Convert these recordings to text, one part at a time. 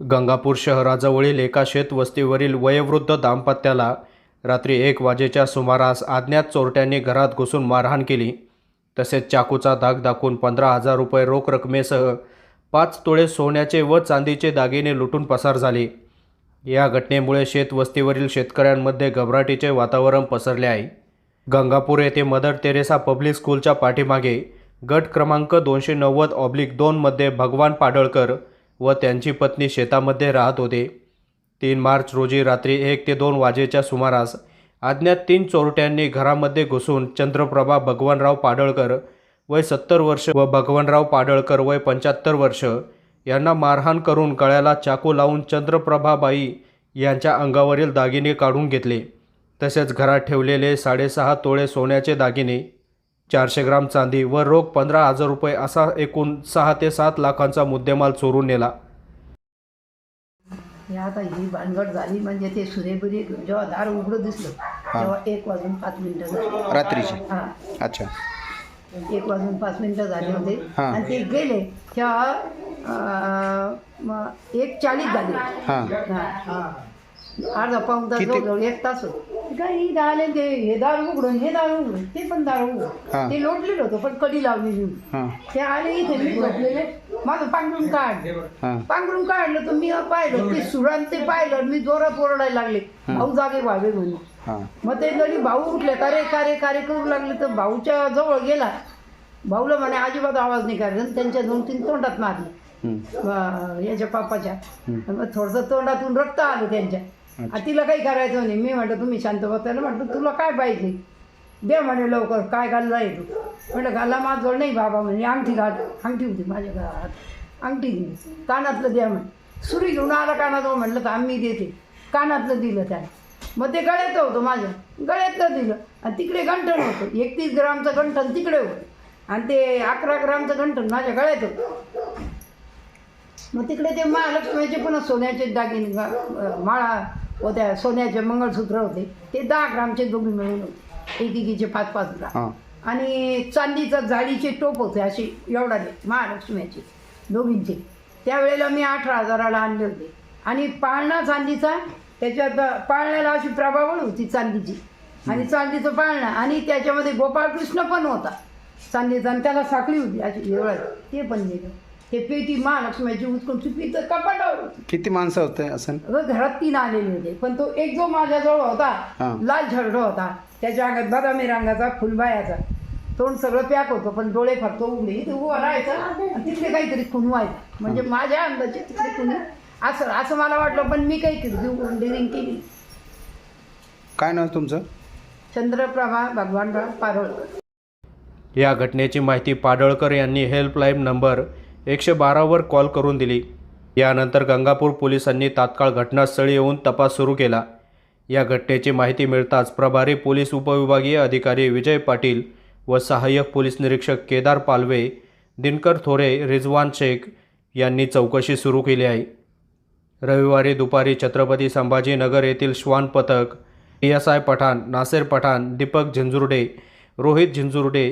गंगापूर शहराजवळील एका शेतवस्तीवरील वयोवृद्ध दाम्पत्याला रात्री एक वाजेच्या सुमारास अज्ञात चोरट्यांनी घरात घुसून मारहाण केली. तसेच चाकूचा धाक दाखवून पंधरा हजार रुपये रोख रकमेसह पाच तोळे सोन्याचे व चांदीचे दागिने लुटून पसार झाले. या घटनेमुळे शेतवस्तीवरील शेतकऱ्यांमध्ये घबराटीचे वातावरण पसरले आहे. गंगापूर येथे मदर तेरेसा पब्लिक स्कूलच्या पाठीमागे गट क्रमांक दोनशे नव्वद ऑब्लिक दोनमध्ये भगवान पाडळकर व त्यांची पत्नी शेतामध्ये राहत होते. तीन मार्च रोजी रात्री एक ते दोन वाजेच्या सुमारास अज्ञात तीन चोरट्यांनी घरामध्ये घुसून चंद्रप्रभा भगवानराव पाडळकर वय सत्तर वर्ष व भगवानराव पाडळकर वय पंच्याहत्तर वर्ष यांना मारहाण करून गळ्याला चाकू लावून चंद्रप्रभाबाई यांच्या अंगावरील दागिने काढून घेतले. तसेच घरात ठेवलेले साडेसहा तोळे सोन्याचे दागिने चारशे ग्राम चांदी व रोख पंधरा हजार रुपये असा एकूण सहा ते सात लाखांचा मुद्देमाल चोरून नेला. हे आता ही भानगड झाली म्हणजे ते सूर्यपुरी जेव्हा दार उघडं दिसलं तेव्हा एक वाजून पाच मिनिटं झाली. रात्रीची? हा. अच्छा. एक वाजून पाच मिनिटं झाले होते. हा. आणि ते गेले तेव्हा अं, म- एक चाळीस झाले. हां हा. अर्धा पाऊन तास किती- जवळ एक तास होतो. काय इथं आले ते हे दार उघडून हे दार उघडून ते पण दार हा. उघडून ते लोटलेलं होतं पण कडी होती हां. ते आले इथे मी झोपलेले. माझं पांघरून काढ हां. पांघरून काढलं तर मी पाहिलं ते सुरान ते पाहिलं मी जोरात ओरडायला लागले. भाऊ जागे व्हावे म्हणून. हां. मग ते जरी भाऊ उठले कारे कारे कारे करू लागले तर भाऊच्या जवळ गेला. भाऊला म्हणे अजिबात आवाज नाही करायचा. आणि त्यांच्या दोन तीन तोंडात मारले. हं. अं, याच्या पापाच्या. मग थोडंसं तोंडातून रक्त आलं त्यांच्या. आणि तिला काही करायचं नाही. मी म्हटलं तुम्ही शांत बसायला म्हटलं तुला काय पाहिजे दे म्हणे लवकर. काय घालला आहे तू? म्हटलं घाला माझं. नाही बाबा म्हणे अंगठी घाल. अंगठी होती माझ्या घरात. अंगठी दिली कानातलं द्या म्हणे. सुरी घेऊन आला कानात म्हटलं तर आम्ही देते. कानातलं दिलं त्याला मग ते गळ्यात होतं माझ्या गळ्यातलं दिलं. आणि तिकडे गंठण होतं. एकतीस ग्रामचं गंठण तिकडे होतं. आणि ते अकरा ग्रामचं गंठण माझ्या गळ्यात होतं. मग तिकडे ते महालक्ष्मीचे पुन्हा सोन्याचे दागिने माळा माळा होत्या सोन्याचे मंगळसूत्र होते. ते दहा ग्रामचे दोघी मिळून होते. एकेकीचे पाच पाच ग्राम. आणि चांदीचं जाळीचे टोप होते असे एवढाले महालक्ष्मीचे दोघींचे. त्यावेळेला मी अठरा हजाराला आणले होते. आणि पाळणा चांदीचा त्याच्यात पाळण्याला अशी प्रभावळ होती चांदीची. आणि चांदीचं पाळणा. आणि त्याच्यामध्ये गोपाळकृष्ण पण होता. चांदीचा आणि त्याला साखळी होती अशी एवढं ते पण दिलं ते पेटी महालक्ष्मीची उचकून चुकीचं कपाटावर होती. किती माणसं होते असं अगं घरात तीन आलेले होते. पण तो एक जो माझ्याजवळ होता हा. लाल झरड होता. त्याच्या अंगात बदामी रंगाचा फुलबायाचा. तोंड सगळं पॅक होतं पण डोळे फक्त उघडे. इथे उभा राहायचा आणि तिकडे काहीतरी खून व्हायचा म्हणजे माझ्या अंदाजे तिकडे कुणी असं असं मला वाटलं पण मी काही केली. डिरिंग केली. काय नाव तुमचं? चंद्रप्रभा भगवानराव पारोळकर. या घटनेची माहिती पाडळकर यांनी हेल्पलाईन नंबर एकशे बारावर कॉल करून दिली. यानंतर गंगापूर पोलिसांनी तात्काळ घटनास्थळी येऊन तपास सुरू केला. या घटनेची माहिती मिळताच प्रभारी पोलीस उपविभागीय अधिकारी विजय पाटील व सहाय्यक पोलीस निरीक्षक केदार पालवे दिनकर थोरे रिजवान शेख यांनी चौकशी सुरू केली आहे. रविवारी दुपारी छत्रपती संभाजीनगर येथील श्वान पथक P S I Pathan Naser Pathan Deepak Zinjurde Rohit Zinjurde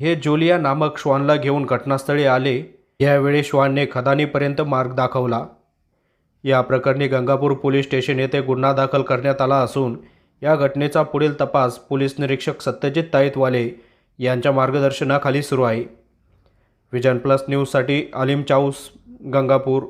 हे जोलिया नामक श्वानला घेऊन घटनास्थळी आले. यावेळी श्वानने खदानीपर्यंत मार्ग दाखवला. या प्रकरणी गंगापूर पोलीस स्टेशन येथे गुन्हा दाखल करण्यात आला असून या घटनेचा पुढील तपास पोलीस निरीक्षक सत्यजित ताईतवाले यांच्या मार्गदर्शनाखाली सुरू आहे. विजन प्लस न्यूजसाठी अलीम चाऊस गंगापूर.